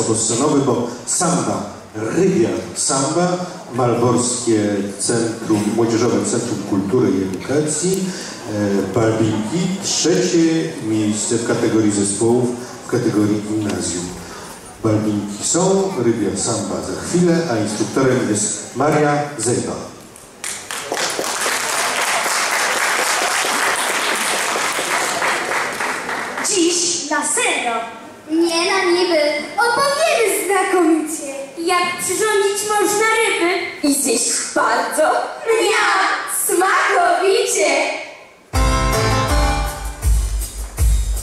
Kobossenowy, bo samba, rybia samba, Malborskie Centrum, Młodzieżowe Centrum Kultury i Edukacji, e, Barbinki, trzecie miejsce w kategorii zespołów, w kategorii gimnazjum. Barbinki są, rybia samba za chwilę, a instruktorem jest Maria Zejba. Dziś na serio nie no niby. Opowiemy znakomicie, jak przyrządzić można ryby. I zjeść bardzo. Ja smakowicie.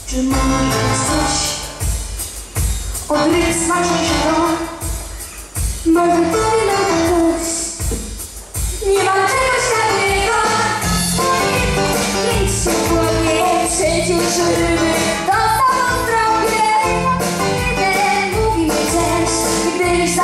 Czy mama może coś od ryb smaczniejszego? Może to